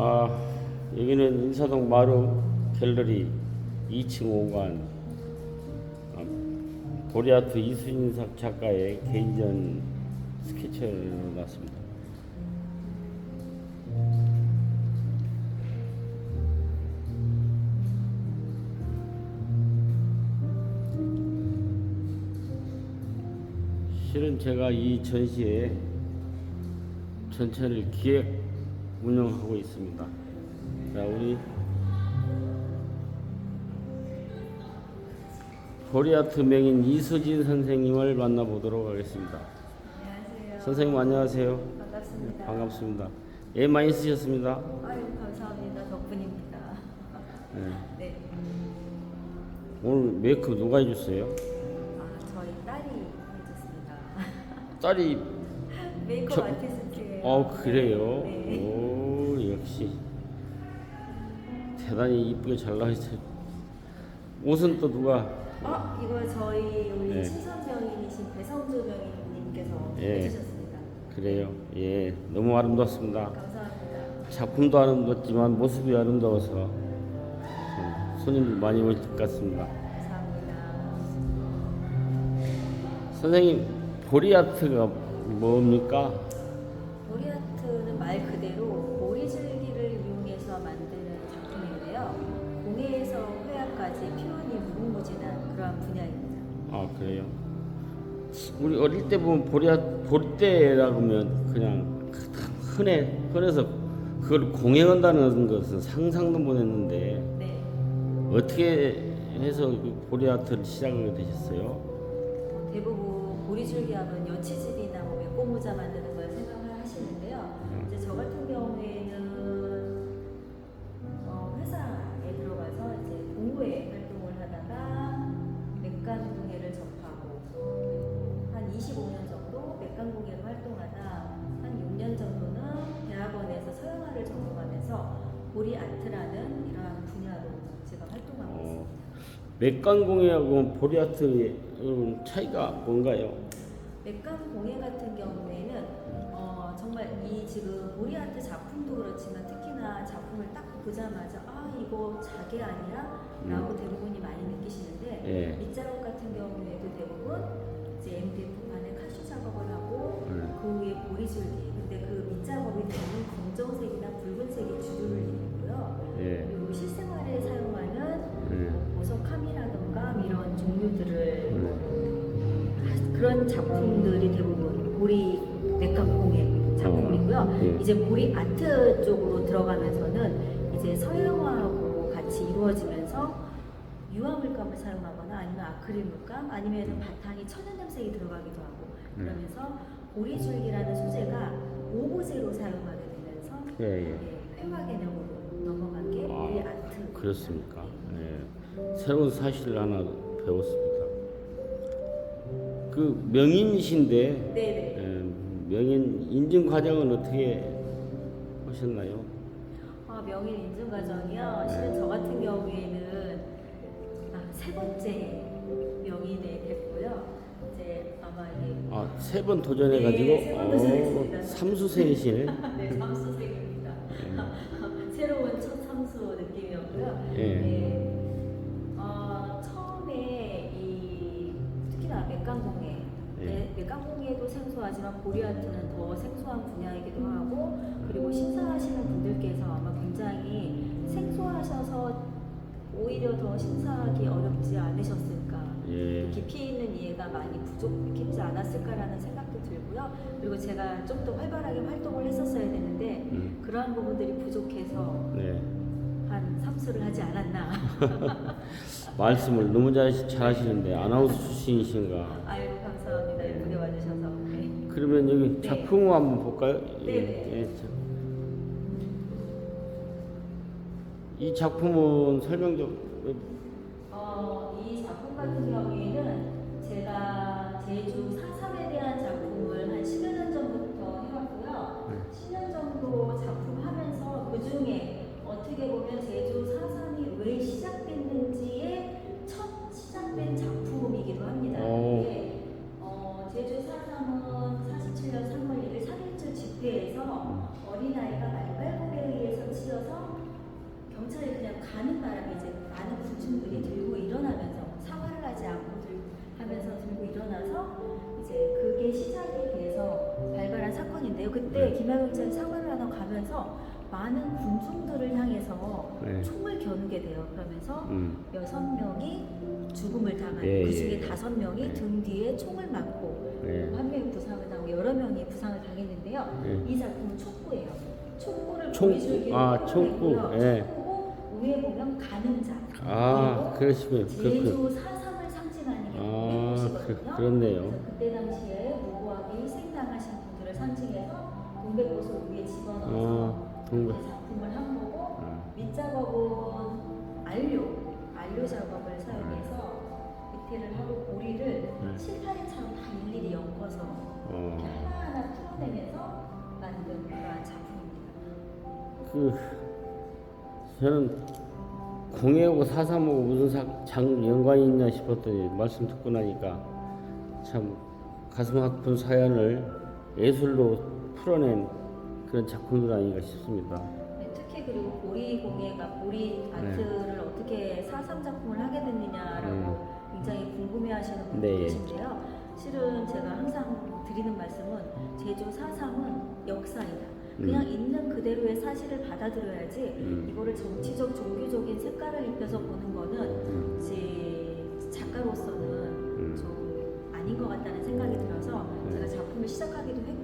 아, 여기는 인사동 마루 갤러리 2층 5관 아, 보리아트 작- 작가의 개인전 스케치를 놨습니다. 실은 제가 이 전시회 전체를 기획 운영하고 있습니다. 자, 우리 코리아트 명인 이수진 선생님을 만나보도록 하겠습니다. 안녕하세요. 선생님 안녕하세요. 반갑습니다. 반갑습니다. 애 많이 쓰셨습니다. 아유 감사합니다. 덕분입니다. 네. 네. 오늘 메이크업 누가 해줬어요? 아 저희 딸이 해줬습니다. 딸이 메이크업 저- 아티스트예요. 어 그래요. 네. 오 역시 대단히 이쁘게 잘 나왔어요. 옷은 또 누가? 어 이거 저희 우리 네. 친선 명인이신 배성주 명인님께서 예. 해주셨습니다. 그래요. 예, 너무 아름답습니다. 감사합니다. 작품도 아름답지만 모습이 아름다워서 참 손님들 많이 오실 것 같습니다. 감사합니다. 선생님 보리아트가 뭡니까? 보리아트는 말 그대로 우리 어릴 때 보면 보리아 보리대라고 하면 그냥 흔해 흔해서 그걸 공예한다는 것은 상상도 못했는데 네. 어떻게 해서 그 보리아트를 시작하게 되셨어요? 어, 대부분 보리줄기 하면 여치질이나 뭐 맥고모자 만드는 맥간공예하고 보리아트의 음, 차이가 뭔가요? 맥감 공예 같은 경우에는 어, 정말 이 지금 보리아트 작품도 그렇지만 특히나 작품을 딱 보자마자 아 이거 자개 아니야? 라고 대부분이 많이 느끼시는데 예. 밑작업 같은 경우에도 대부분 이제 MDF판에 칼슘 작업을 하고 음. 그 위에 보리줄기 근데 그 밑작업이 되는 검정색이나 붉은색이 주류를 이루고요 예. 그리고 실생활에 사용하는 음. 보석함이라던가 이런 종류들을 음. 그런 작품들이 대부분 보리 맥감공예 작품이고요. 어, 예. 이제 보리 아트 쪽으로 들어가면서는 이제 서양화하고 같이 이루어지면서 유화 물감을 사용하거나 아니면 아크릴 물감 아니면 바탕이 천연염색이 들어가기도 하고 음. 그러면서 보리줄기라는 소재가 오브제로 사용하게 되면서 예, 예. 예, 회화 개념으로 넘어간 게 아, 보리 아트. 그렇습니까? 예. 새로운 사실을 하나 배웠습니다. 그 명인이신데 네네. 예, 명인 인증 과정은 어떻게 하셨나요? 아, 명인 인증 과정이요. 네. 실은 저 같은 경우에는 아, 세 번째 명인이 됐고요. 이제 아마 이게 아, 세 번 도전해가지고 네, 세번 도전했습니다. 어, 삼수생이시네. 네, 삼수 생소하지만 보리아트는 더 생소한 분야이기도 하고 그리고 심사하시는 분들께서 아마 굉장히 생소하셔서 오히려 더 심사하기 어렵지 않으셨을까 예. 깊이 있는 이해가 많이 부족했지 않았을까라는 생각도 들고요. 그리고 제가 좀 더 활발하게 활동을 했었어야 되는데 음. 그러한 부분들이 부족해서 네. 한 삼수를 하지 않았나. 말씀을 너무 잘, 잘하시는데 아나운서 출신이신가? 아유 그러면 여기 네. 작품 한번 볼까요? 네네. 예, 자. 이 작품은 설명 좀. 어, 이 작품 같은 경우에는 제가 제주 4.3 이제 사과를 하나 가면서 많은 군중들을 향해서 네. 총을 겨누게 돼요. 그러면서 음. 여섯 명이 죽음을 당하고 예, 그 중에 예. 다섯 명이 예. 등 뒤에 총을 맞고 예. 한 명이 부상을 당하고 여러 명이 부상을 당했는데요. 예. 이 작품은 촉구예요. 촉구를 촉구. 보여주기로 아, 촉구. 예. 촉구고 위에 보면 가늠자 아, 그리고 그러시면 그렇군. 제주 사삼을 상징하는 게 아. 그- 그렇네요. 그때 당시에 무고하게 희생당하신 분들을 상징해서 동백꽃을 위에 집어넣어서 어, 작품을 한 거고 어. 밑작업은 안료, 안료 작업을 사용해서 밑에를 하고 고리를 네. 실타래처럼 다 일일이 엮어서 이렇게 어. 하나하나 풀어내면서 만든 그러한 작품입니다. 그 저는 공예하고 사삼하고 무슨 사, 장 연관이 있냐 싶었더니 말씀 듣고 나니까 참 가슴 아픈 사연을 예술로 풀어낸 그런 작품들 아닌가 싶습니다. 네, 특히 그리고 보리 공예가 보리 아트를 어떻게 사삼 작품을 하게 됐느냐라고 굉장히 궁금해하시는 음. 네. 분들이신데요. 실은 제가 항상 드리는 말씀은 제주 사삼은 역사이다. 그냥 음. 있는 그대로의 사실을 받아들여야지 음. 이거를 정치적 종교적인 색깔을 입혀서 보는 거는 음. 제 작가로서는 음. 좀 아닌 것 같다는 생각이 들어서 네. 제가 작품을 시작하기도 했고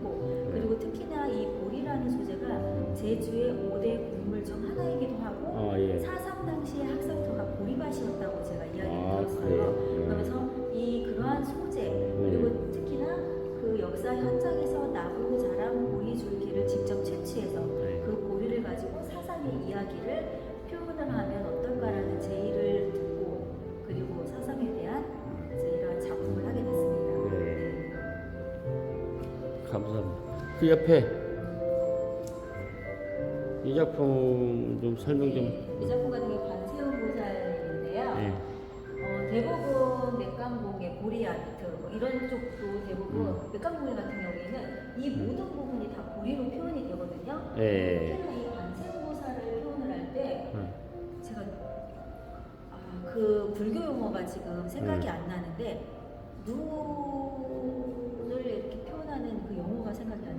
그리고 특히나 이 보리라는 소재가 제주의 5대 곡물 중 하나이기도 하고 아 예. 사삼 당시의 학살터가 보리밭이었다고 제가 이야기를 아, 들었어요. 그래요? 음. 그러면서 이 그러한 소재 그리고 특히나 그 역사 현장에서 나고 자란 보리 줄기를 직접 채취해서 네. 그 보리를 가지고 사삼의 이야기를 표현을 하면 그 옆에 이 작품 좀 설명 좀. 네, 이 작품 같은 경우 관세음 보살인데요. 네. 어, 대부분 맥강공예, 보리 아트 뭐 이런 쪽도 대부분 음. 맥강공예 같은 경우에는 이 모든 부분이 다 보리로 표현이 되거든요. 예. 특히나 이 관세음 보살을 표현을 할때 음. 제가 아, 그 불교 용어가 지금 생각이 음. 안 나는데 눈을 이렇게 표현하는 그 용어가 생각이 안.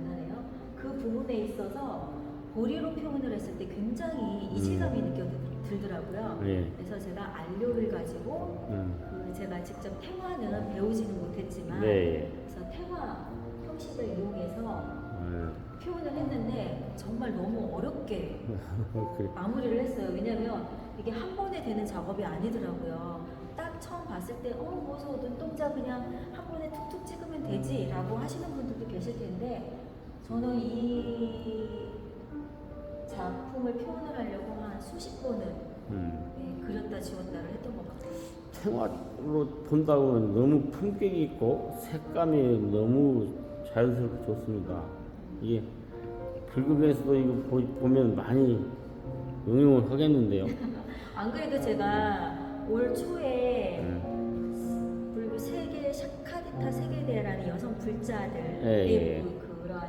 그 부분에 있어서 보리로 표현을 했을 때 굉장히 이질감이 느껴 들더라고요. 예. 그래서 제가 안료를 가지고 음. 그 제가 직접 태화는 배우지는 못했지만 네. 그래서 태화 형식을 이용해서 예. 표현을 했는데 정말 너무 어렵게 그래. 마무리를 했어요. 왜냐면 이게 한 번에 되는 작업이 아니더라고요. 딱 처음 봤을 때, 어, 뭐저 눈동자 그냥 한 번에 툭툭 찍으면 되지 라고 하시는 분들도 계실 텐데, 저는 이 작품을 표현을 하려고 한 수십 번을 음. 예, 그렸다 지웠다를 했던 것 같아요. 생활로 본다고 는 너무 품격이 있고 색감이 너무 자연스럽고 좋습니다. 이게 불급에서도 이거 보, 보면 많이 응용을 하겠는데요. 안 그래도 제가 올 초에 음. 불교 세계 샤카디타 세계대회라는 여성 불자들의 예, 예.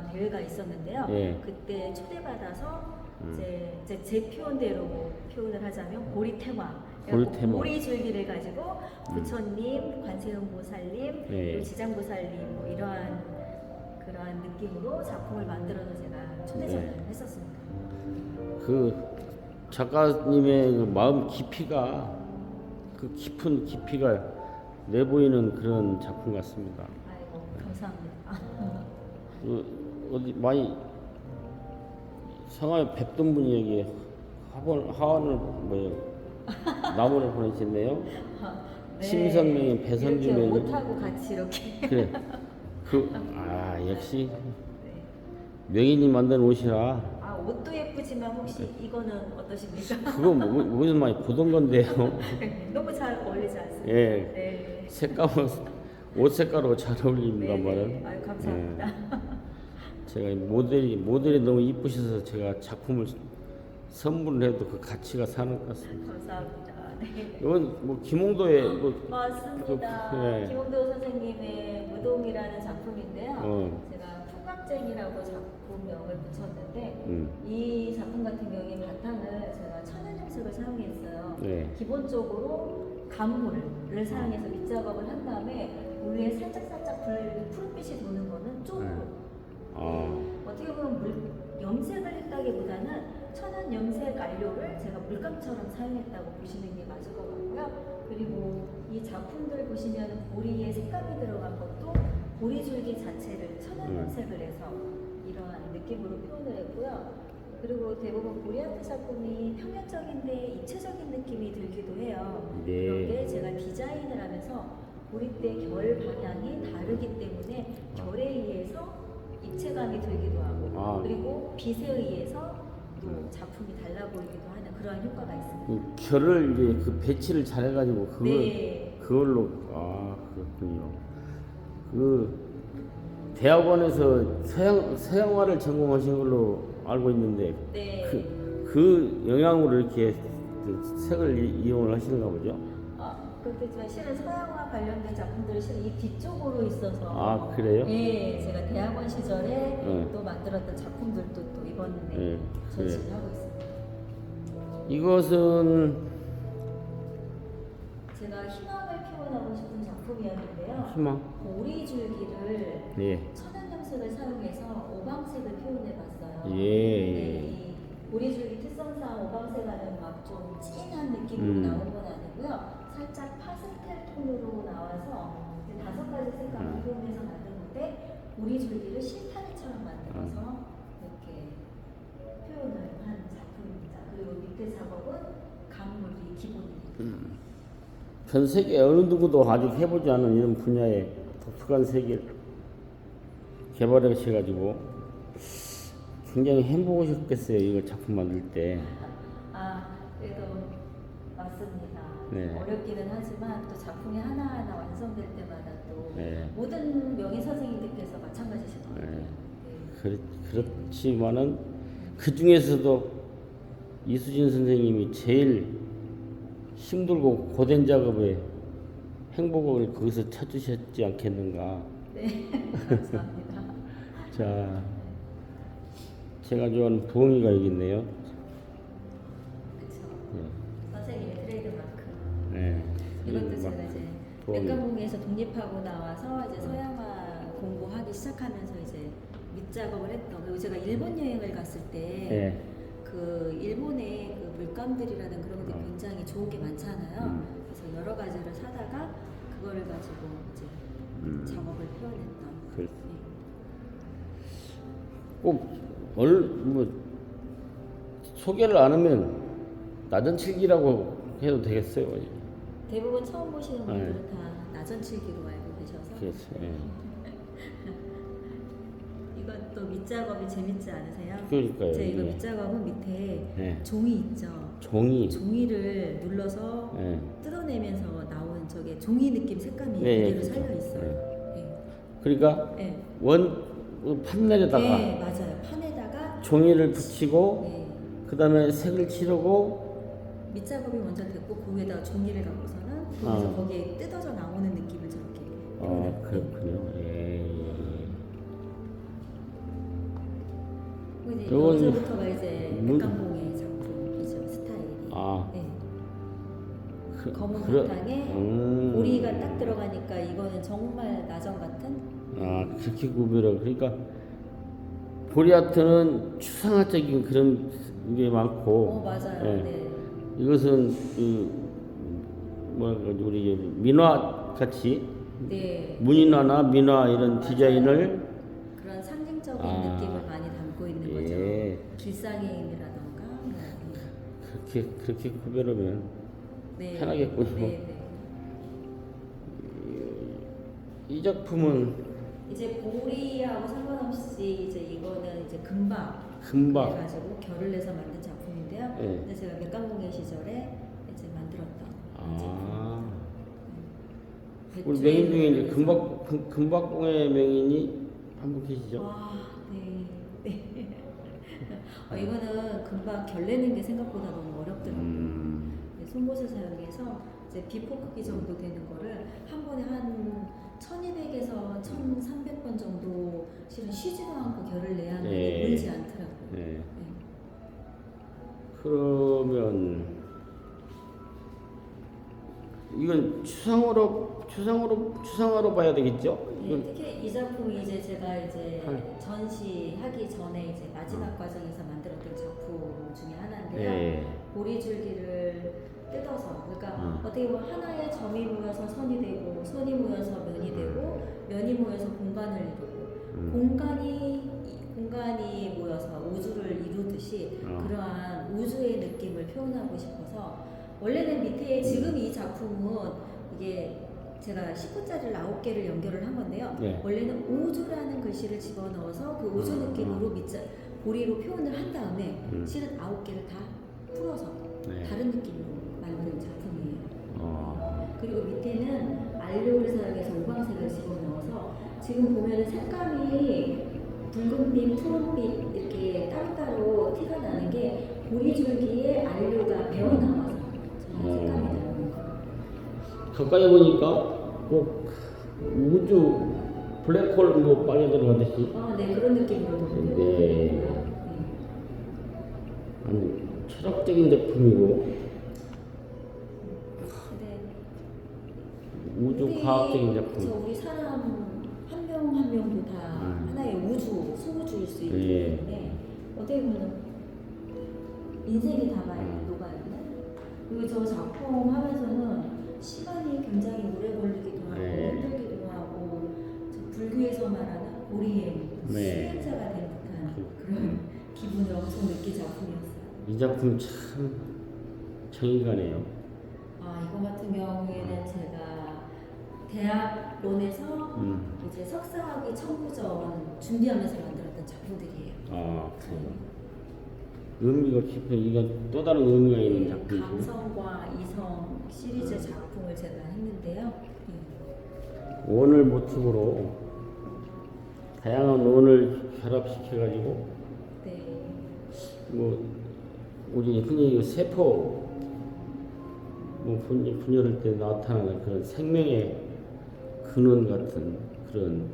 그- 그러한 대회가 있었는데요. 예. 그때 초대받아서 음. 이제, 이제 제 표현대로 표현을 하자면 보리태화 보리태화. 보리 줄기를 가지고 부처님, 관세음 보살님, 예. 그리고 지장 보살님 뭐 이러한 그러한 느낌으로 작품을 만들어서 제가 초대전을 네. 했었습니다. 그 작가님의 그 마음 깊이가 그 깊은 깊이가 내보이는 그런 작품 같습니다. 아이고 감사합니다. 그 어디 많이 성화에 뵙던 분이 여기 하원 하원을 뭐요 나무를 보내셨네요. 심성명이 배선주 이렇게 명이 옷하고 같이 이렇게 그래 그아 역시 네. 명인이 만든 옷이라 아 옷도 예쁘지만 혹시 이거는 어떠십니까? 그거 뭐, 무슨 많이 보던 건데요. 너무 잘 어울리지 않습니까? 예 네. 색감은 옷 색깔하고 잘 어울립니다 네, 말은. 네. 아유 감사합니다. 제가 이 모델이 모델이 너무 이쁘셔서 제가 작품을 선물을 해도 그 가치가 사는 것 같습니다. 감사합니다. 네. 이건 뭐 김홍도의 뭐 맞습니다. 그, 네. 김홍도 선생님의 무동이라는 작품인데요. 어. 제가 풍각쟁이라고 작품명을 붙였는데 음, 이 작품 같은 경우에 바탕을 제가 천연 염색을 사용했어요. 네. 기본적으로 감물을 사용해서 밑작업을 한 다음에 위에 살짝 살짝 불 푸른빛이 도는 거는 쪽으로 아, 어떻게 보면 물, 염색을 했다기보다는 천연 염색 안료를 제가 물감처럼 사용했다고 보시는 게 맞을 것 같고요. 그리고 이 작품들 보시면 보리에 색감이 들어간 것도 보리줄기 자체를 천연 음. 염색을 해서 이러한 느낌으로 표현을 했고요. 그리고 대부분 보리 아트 작품이 평면적인데 입체적인 느낌이 들기도 해요. 네. 그런데 제가 디자인을 하면서 보리대 결 방향이 다르기 때문에 결에 의해서 입체감이 들기도 하고 아. 그리고 빛에 의해서 또 작품이 달라 보이기도 하는 그러한 효과가 있습니다. 이 결을 이제 그 배치를 잘해가지고 그걸 네. 그걸로 아 그렇군요. 그 대학원에서 서양 서양화를 전공하신 걸로 알고 있는데 네. 그, 그 영향으로 이렇게 그 색을 이- 이용을 하시는가 보죠. 아, 그렇지만 실은 서양화 관련된 작품들이 실은 이 뒤쪽으로 있어서 아 그래요? 예, 제가 대학원 시절에 네. 또 만들었던 작품들도 또 이번에 네, 전시를 네. 하고 있습니다. 이것은 제가 희망을 표현하고 싶은 작품이었는데요. 희망. 오리 줄기를 네. 천연 염색을 사용해서 오방색을 표현해봤어요. 예. 네, 이 오리 줄기 특성상 오방색하는 막 좀 진한 느낌으로 음. 나온 건 아니고요. 살짝 파스텔 톤으로 나와서 다섯 가지 색감을 음. 표현해서 만든 건데 오리 줄기를 실타래처럼 만들어서 이렇게 표현을 한 작품입니다. 그리고 밑에 작업은 강물이 기본입니다. 전 세계 어느 누구도 아직 해보지 않은 이런 분야의 독특한 세계를 개발하셔가지고 굉장히 행복하셨겠어요. 이걸 작품 만들 때. 아, 그래도 맞습니다. 네. 어렵기는 하지만 또 작품이 하나하나 완성될 때마다 또 네. 모든 명예 선생님들께서 마찬가지실 것 같아요. 네. 네. 그렇, 그렇지만은 그 중에서도 이수진 선생님이 제일 힘들고 고된 작업에 행복을 거기서 찾으셨지 않겠는가. 네, 감사합니다. 자, 제가 좋아하는 부엉이가 여기 있네요. 그렇죠. 네. 선생님의 트레이드마크. 네. 이것도 막 제가 이제. 백과공에서 독립하고 나와서 이제 서양화 공부하기 시작하면서 이제 밑작업을 했던 그리고 제가 일본 여행을 갔을 때 네. 그 일본의 그 물감들이라는 그런 것들이 어. 굉장히 좋은 게 많잖아요. 음. 그래서 여러 가지를 사다가 그거를 가지고 이제 음. 작업을 표현했던. 그- 예. 꼭얼뭐 소개를 안 하면 낮은 칠기라고 해도 되겠어요. 대부분 처음 보시는 분들은 네. 다 나전칠기로 알고 계셔서 그렇죠. 예. 이것도 밑작업이 재밌지 않으세요? 그러니까요, 제 이거 예. 밑작업은 밑에 네. 종이 있죠. 종이. 종이를 눌러서 예. 뜯어내면서 나온 저게 종이 느낌 색감이 네, 예, 그대로 그렇죠. 살려 있어요. 예. 그러니까 네. 원 판넬에다가 네, 맞아요. 판에다가 종이를 붙이고 네. 그다음에 색을 칠하고 밑작업이 먼저 됐고 그 위에다가 종이를 갖고서는 거기서 아. 거기에 뜯어져 나오는 느낌을 저렇게 아 표현하고 그렇군요. 예. 예. 이제 요건 여기서부터가 이제 문- 백감봉의 작품이죠 스타일이. 아 네. 그, 검은 그러- 바탕에 음. 오리가 딱 들어가니까 이거는 정말 나전 같은 아 그렇게 구별을 그러니까 보리아트는 추상화적인 그런 게 많고 어 맞아요. 예. 네. 이것은 그 뭐랄까 우리 민화 같이 네. 문인화나 민화 이런 디자인을 그런 상징적인 아. 느낌을 많이 담고 있는 거죠. 예. 길상의 의미라던가. 뭐. 그렇게 그렇게 구별하면 네. 편하겠군요. 네, 네. 이 작품은 이제 보리하고 상관없이 이제 이거는 이제 금박 금박 해가지고 결을 내서 만든 작품인데요. 네. 근데 제가 맥감공예 시절에 이제 만들었던 작품. 아 네. 우리 명인 중에 이제 금박 금- 금박공의 명인이 한분 계시죠? 와, 네. 네. 어, 이거는 금방 결 내는 게 생각보다 너무 어렵더라고요. 음. 네, 손못을 사용해서 이제 비포 크기 정도 되는 거를 한 번에 한 1200에서 1300번 정도 실은 쉬지도 않고 결을 내야 하는데 네. 늘지 않더라고요. 네. 네. 그러면 이건 추상으로 추상으로 추상화로 봐야 되겠죠? 네, 특히 이 작품이 이제 제가 이제 네. 전시하기 전에 이제 마지막 과정에서 만들었던 작품 중에 하나인데요. 예. 보리줄기를 뜯어서 그러니까 음. 어떻게 보면 하나의 점이 모여서 선이 되고 선이 모여서 면이 되고 면이 모여서 공간을 이루고 음. 공간이 공간이 모여서 우주를 이루듯이 어. 그러한 우주의 느낌을 표현하고 싶어서 원래는 밑에 지금 이 작품은 이게 제가 10분짜리를 9개를 연결을 한 건데요. 네. 원래는 우주라는 글씨를 집어넣어서 그 우주 음, 느낌으로 밑자 보리로 표현을 한 다음에 음. 실은 9개를 다 풀어서 네. 다른 느낌으로 만든 작품이에요. 어. 그리고 밑에는 알료를 사용해서 오방색을 집어넣어서 지금 보면은 색감이 붉은빛, 푸른빛 이렇게 따로따로 티가 나는 게 보리줄기에 알료가 배어나와 가까이 보니까 꼭 우주 블랙홀 뭐 빠져 들어가듯이 아, 네 그런 느낌으로 네. 네. 아주 철학적인 작품이고 네. 우주 과학적인 저 작품. 우리 사람 한 명 한 명도 다 음. 하나의 우주, 소우주일 수 있기 예. 때문에 어떻게 보면 인생이 담아 음. 녹아 있는 그리고 저 작품 하면서는 시간이 굉장히 오래 걸리기도 하고 네. 힘들기도 하고 저 불교에서 말하는 오리의 네. 수행자가 된 듯한 그런 기분을 엄청 느낀 작품이었어요. 이 작품 참 가네요. 아 이거 같은 경우에는 제가 대학원에서 음. 이제 석사학위 청구전 준비하면서 만들었던 작품들이에요. 아, 그래요. 의미가 깊은 이건 또 다른 의미가 있는 네, 작품이죠. 감성과 이성 시리즈 작품을 제가 했는데요. 네. 원을 모티브로 다양한 원을 결합시켜 가지고 네. 뭐 우리 흔히 세포 뭐 분, 분열할 때 나타나는 그런 생명의 근원 같은 그런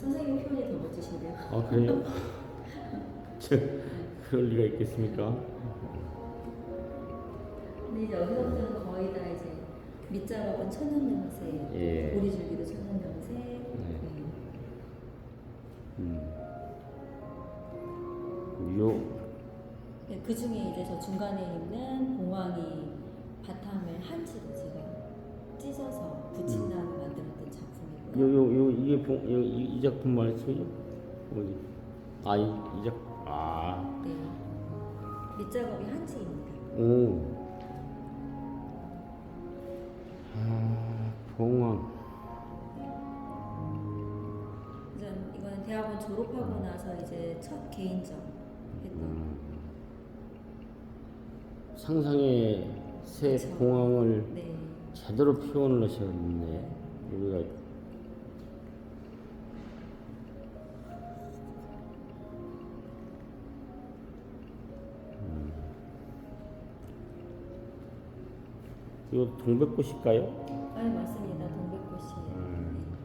선생님 표현이 더 멋지신데요. 아 그래요? 저 그럴 리가 있겠습니까? 근데 이제 여기서부터는 거의 다 이제 밑작업은 천연명세, 예. 보리줄기도 천연명세. 네. 음. 요 네, 그 중에 이제 저 중간에 있는 봉황이 바탕을 한지로 제가 찢어서 붙인 음. 다음에 만들었던 작품이고 요. 요, 요, 요, 이게 봉, 요, 이, 이 작품 말씀이죠? 어디? 아, 이, 이 작, 아, 네. 밑작업이 한지입니다. 오. 아, 봉황. 이전 이건 대학원 졸업하고 나서 이제 첫 개인전 했던 음. 상상의 새 그쵸. 봉황을 네. 제대로 표현을 하셨네. 우리가 이거 동백꽃일까요? 아 맞습니다. 동백꽃이에요. 음.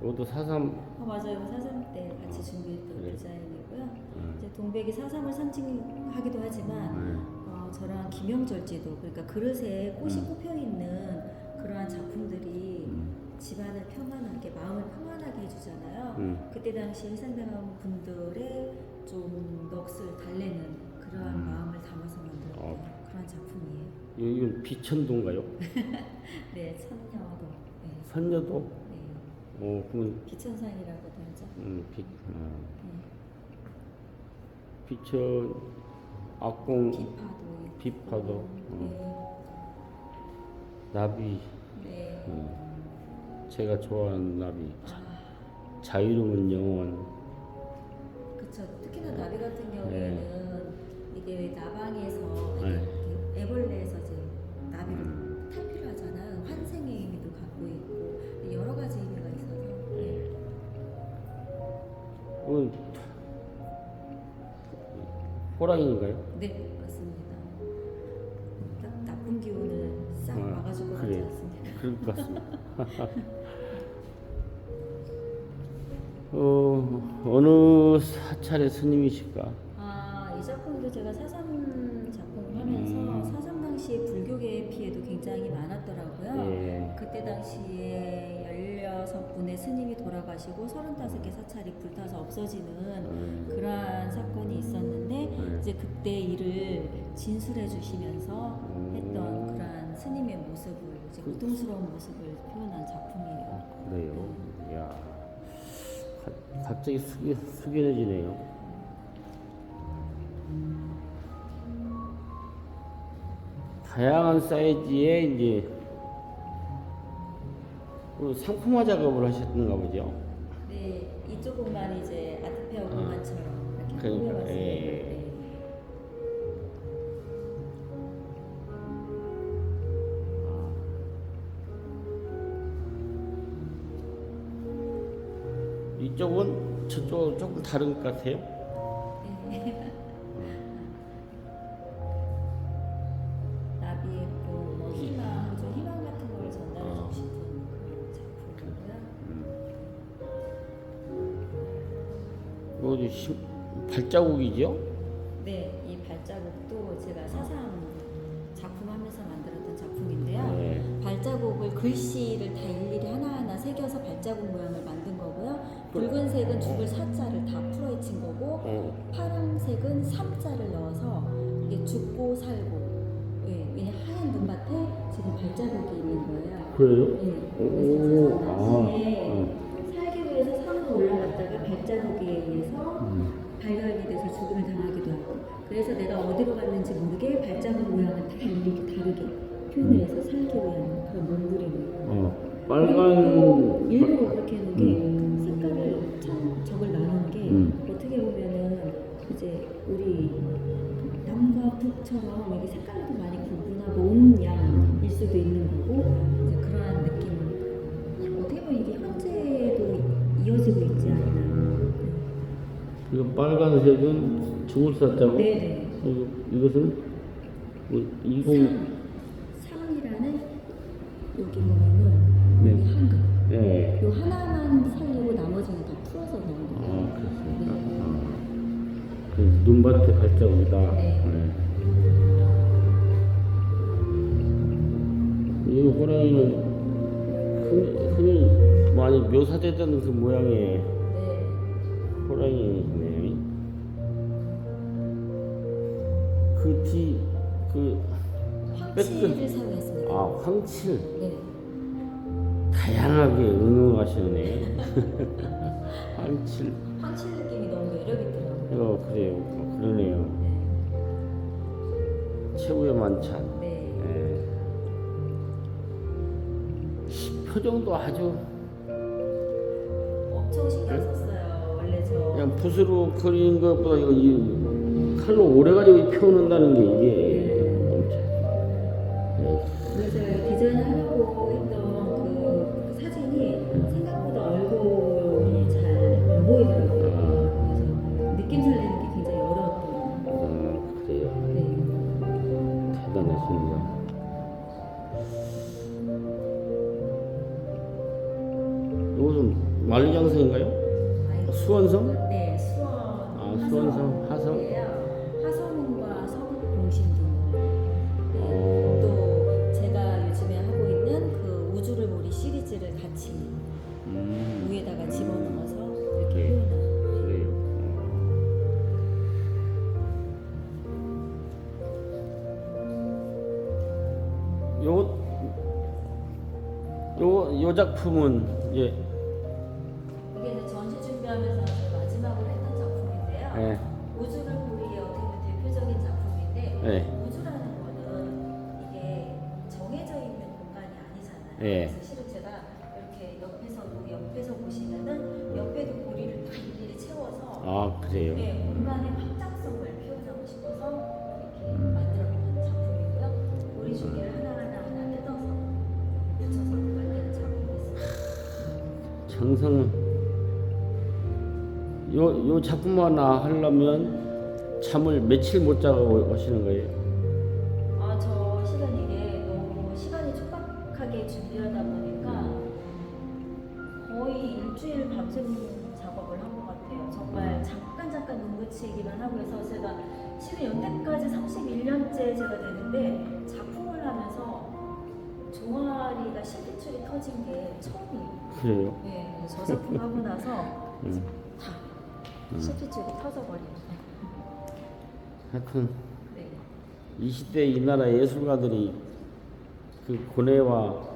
네. 이것도 사삼 어 맞아요. 이거 사삼 때 같이 어, 준비했던 그래. 디자인이고요. 음. 이제 동백이 사삼을 상징하기도 하지만 음. 어, 저랑 김영절제도 그러니까 그릇에 꽃이 음. 꼽혀 있는 그러한 작품들이 음. 집안을 평안하게 마음을 평안하게 해주잖아요. 음. 그때 당시 희생당한 분들의 좀 넋을 달래는 그러한 음. 마음을 담아서 만들었던 어. 그런 작품이에요. 이- 이건 비천도인가요? 네, 천녀도. 네, 선녀도? 네. 어, 그러면 비천상이라고도 하죠. 음, 비, 어, 네. 비천 악공 비파도. 비파도, 어. 나비 네. 네. 음, 제가 좋아하는 나비 아, 자 유로운 영혼 그쵸. 특히나 나비 같은 경우에는 이게 왜 나방에서 네. 애벌레에서 호랑이인가요? 네, 맞습니다. 딱 나쁜 기운을 싹 아, 막아줄 것 그래. 같지 않습니까? 그럴 것 같습니다. 어, 어느 사찰의 스님이실까? 아, 이 작품도 제가 사삼 하면서 음. 사상 당시에 불교계의 피해도 굉장히 많았더라고요. 예. 그때 당시에 16분의 스님이 돌아가시고 35개 사찰이 불타서 없어지는 음. 그러한 사건이 있었는데 네. 이제 그때 일을 진술해 주시면서 했던 그러한 스님의 모습을 이제 고통스러운 모습을 표현한 작품이에요. 그래요. 야, 가- 갑자기 숙여, 숙연해지네요. 다양한 사이즈의 이제 그 상품화 작업을 하셨는가 보죠. 네, 이쪽만 이제 아트페어 아. 공간처럼 이렇게 그러니까, 꾸며봤습니다. 예. 네. 이쪽은 저쪽 조금 다른 것 같아요. 네. 발자국이죠? 네, 이 발자국도 제가 사상 작품하면서 만들었던 작품인데요. 네. 발자국을 글씨를 다 일일이 하나하나 새겨서 발자국 모양을 만든 거고요. 붉은색은 죽을 사자를 다 풀어헤친 거고, 어. 파란색은 삼자를 넣어서 이게 죽고 살고, 예, 왜냐 하얀 눈밭에 지금 발자국이 있는 거예요. 그래요? 예, 오, 그래서 아, 사상당시에 어. 살기 위해서 산으로 올라갔다가 발자국에 의해서 음. 죽음을 당하기도 하고 그래서 내가 어디로 갔는지 모르게 발자국 모양을 다 일일이 다르게 표현을 해서 살기 위한 그런 몸부림을 어. 빨간 일부러 그렇게 해놓은 게 색깔을 참 적을 나눈 게 음. 어떻게 보면은 이제 우리 남과 북처럼 이게 색깔도 많이 구분하고 온양일 수도 있는 거고 이제 그러한 이거 빨간색은 죽을 사자고 네네 어, 이것은 뭐 이공 상이라는 여기 보면은 네. 여기 한글 네. 요 하나만 살리고 나머지는 다 풀어서 넣은 거예요. 아 그렇습니까? 아. 그 눈밭에 발자국이다. 네. 이 호랑이는 흔히, 흔히 많이 묘사되던 그 네. 호랑이네. 그 뒤, 그, 황치를 사용했습니다. 아, 황칠. 네. 다양하게 응용하시네. 황칠. 황칠 느낌이 너무 매력 있더라고요. 어, 그래요. 어, 그러네요. 최후의 만찬. 네. 예. 표정도 아주 엄청 신경 썼어요. 그냥 붓으로 그린 것보다 이거 이 칼로 오래 가지고 펴놓는다는 게 이게 엄청. 예. 그래서 디자인을 하려고 했던 그 사진이 생각보다 얼굴이 잘 안 보이더라고요. 그래서 느낌 살리는 게 굉장히 어려웠던. 아, 그래요. 네. 대단하십니다. 이것은 만리장성인가요? 아이고. 수원성? 요, 요 작품은 이제 이게 이제 전시 준비하면서 마지막으로 했던 작품인데요. 예. 우주를 보리의 어떻게 보면 대표적인 작품인데 네. 우주라는 거는 이게 정해져 있는 공간이 아니잖아요. 네. 그래서 실은 제가 이렇게 옆에서도 옆에서 보시면은 옆에도 보리를 다 일일이 채워서 아 그래요. 네, 요, 요 작품 하나 하려면 잠을 며칠 못 자고 하시는 거예요? 아, 저 실은 이게 너무 시간이 촉박하게 준비하다 보니까 거의 일주일 밤샘 작업을 한 것 같아요. 정말 잠깐 잠깐 눈 겹치기만 하고 해서 제가 실은 연대까지 31년째 제가 되는데 작품을 하면서 종아리가 실핏줄이 터진 게 처음이에요. 그래요. 네, 저 작품 하고 나서 음. 다 실핏줄이 터져버리는. 하여튼 네. 이 시대 이 나라 예술가들이 그 고뇌와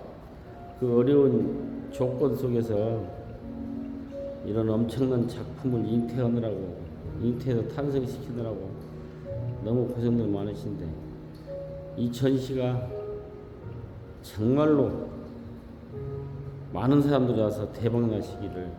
그 어려운 조건 속에서 이런 엄청난 작품을 잉태하느라고 잉태해서 탄생시키느라고 너무 고생들 많으신데 이 전시가 정말로 많은 사람들이 와서 대박 나시기를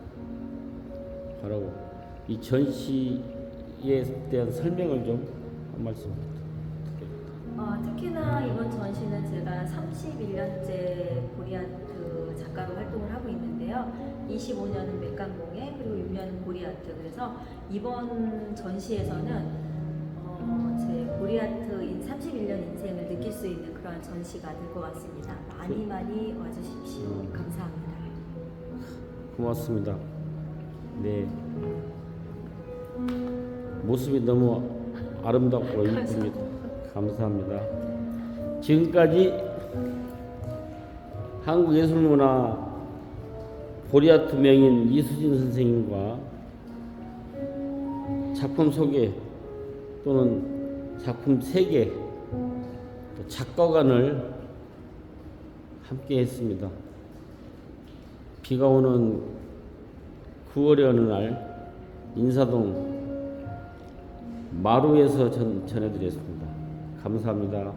바라고 이 전시에 대한 설명을 좀한 말씀 부탁드립니다. 어, 특히나 이번 전시는 제가 31년째 보리아트 작가로 활동을 하고 있는데요. 25년은 맥강공예 그리고 6년은 보리아트. 그래서 이번 전시에서는 어, 제 보리아트인 31년 인생을 느낄 수 있는 그런 전시가 될 것 같습니다. 많이 많이 와주십시오. 음. 감사합니다. 고맙습니다. 네. 모습이 너무 아름답고 이쁩니다. 감사합니다. 지금까지 한국예술문화 보리아트 명인 이수진 선생님과 작품 소개 또는 작품 세계 또 작가관을 함께 했습니다. 비가 오는 9월의 어느 날 인사동 마루에서 전, 전해드렸습니다. 감사합니다.